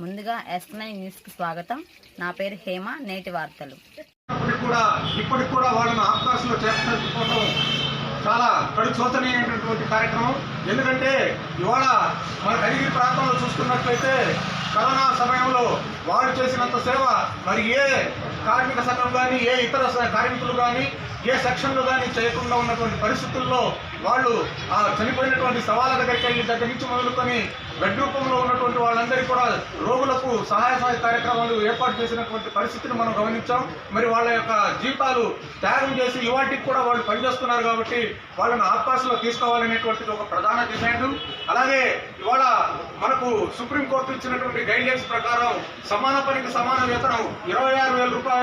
ముందుగా yes nine న్యూస్కి స్వాగతం. నా పేరు హేమ నేటి వార్తలు. ఇప్పటికి కూడా ఇప్పటికి కూడా వాళ్ళని అవకాశంలో చేర్చకపోవడం చాలా కడు కార్యక్రమం. ఎందుకంటే ఇవాళ మన కలిగి ప్రాంతంలో చూసుకున్నట్లయితే కరోనా సమయంలో వాళ్ళు చేసినంత సేవ మరి ఏ కార్మిక సంఘం కానీ ఏ ఇతర కార్మికులు కానీ ఏ సెక్షన్లు కానీ చేయకుండా ఉన్నటువంటి పరిస్థితుల్లో వాళ్ళు ఆ చనిపోయినటువంటి సవాళ్ళ దగ్గరికి వెళ్ళి దగ్గర నుంచి మొదలుకొని బెడ్ రూపంలో ఉన్నటువంటి వాళ్ళందరికీ కూడా రోగులకు సహాయ సహాయ కార్యక్రమాలు ఏర్పాటు చేసినటువంటి పరిస్థితిని మనం గమనించాం. మరి వాళ్ళ యొక్క జీవితాలు త్యాగం చేసి ఇవాటికి కూడా వాళ్ళు పనిచేస్తున్నారు కాబట్టి వాళ్ళని ఆకాశంలో తీసుకోవాలనేటువంటిది ఒక ప్రధాన డిమాండ్. అలాగే ఇవాళ మనకు సుప్రీంకోర్టు ఇచ్చినటువంటి గైడ్లైన్స్ ప్రకారం సమాన పనికి సమాన వేతనం ఇరవై ఆరు వేల రూపాయలు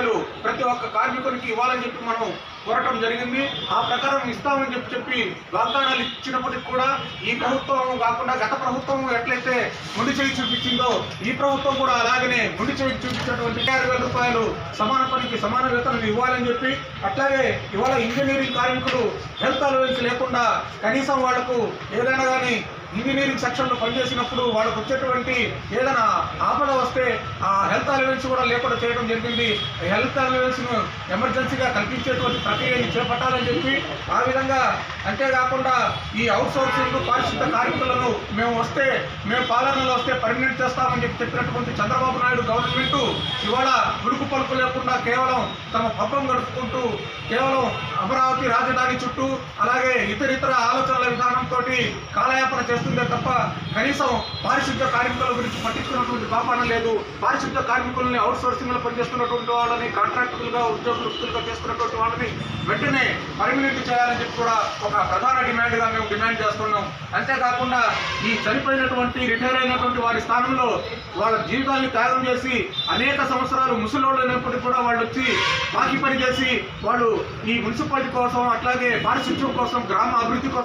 ప్రతి ఒక్క కార్మికునికి ఇవ్వాలని చెప్పి మనం కోరటం జరిగింది. ఆ ప్రకారం ఇస్తామని చెప్పి చెప్పి వాగ్దానాలు ఇచ్చినప్పటికి కూడా ఈ ప్రభుత్వం కాకుండా గత ప్రభుత్వం ఎట్లయితే ముందు చేయి చూపించిందో ఈ ప్రభుత్వం కూడా అలాగనే ముందు చేయి చూపించినటువంటి ఆరు వేల రూపాయలు సమాన పనికి సమాన వేతనం ఇవ్వాలని చెప్పి అట్లాగే ఇవాళ ఇంజనీరింగ్ కార్మికులు హెల్త్ అలవెన్స్ లేకుండా కనీసం వాళ్ళకు ఏదైనా కానీ ఇంజనీరింగ్ సెక్షన్లో పనిచేసినప్పుడు వాళ్ళకు వచ్చేటువంటి ఏదైనా ఆపద వస్తే ఆ హెల్త్ అలవెన్స్ కూడా లేకుండా చేయడం జరిగింది. హెల్త్ అలవెన్స్ను ఎమర్జెన్సీగా కల్పించేటువంటి ప్రక్రియని చేపట్టాలని చెప్పి ఆ విధంగా అంతేకాకుండా ఈ అవుట్ సోర్సింగ్ పారిశుద్ధ కార్మికులను మేము వస్తే మేము పాలనలో వస్తే పర్మినెంట్ చేస్తామని చెప్పి చెప్పినటువంటి చంద్రబాబు నాయుడు గవర్నమెంట్ ఇవాళ ఉడుకు పలుకు లేకుండా కేవలం తమ పబ్బం గడుపుకుంటూ కేవలం అమరావతి రాజధాని చుట్టూ అలాగే ఇతరితర ఆలోచనల విధానం తోటి కాలయాపన చేస్తుందే తప్ప కనీసం పారిశుద్ధ కార్మికుల గురించి పట్టించుకున్నటువంటి పాపాన లేదు. పారిశుద్ధ కార్మికుల్ని అవుట్ సోర్సింగ్లో పనిచేస్తున్నటువంటి వాళ్ళని కాంట్రాక్టులుగా ఉద్యోగులుగా చేసుకున్నటువంటి వాళ్ళని వెంటనే పర్మినెంట్ చేయాలని చెప్పి కూడా ఒక ప్రధాన డిమాండ్గా మేము డిమాండ్ చేస్తున్నాం. అంతేకాకుండా ఈ చనిపోయినటువంటి రిటైర్ అయినటువంటి వారి స్థానంలో వాళ్ళ జీవితాన్ని త్యాగం చేసి అనేక సంవత్సరాలు ముసలోళ్ళు అయినప్పటికీ కూడా వాళ్ళు వచ్చి బాకీ పని చేసి వాళ్ళు ఈ మున్సిపాలిటీ కోసం అట్లాగే పారిశుద్ధ్యం కోసం గ్రామ అభివృద్ధి కోసం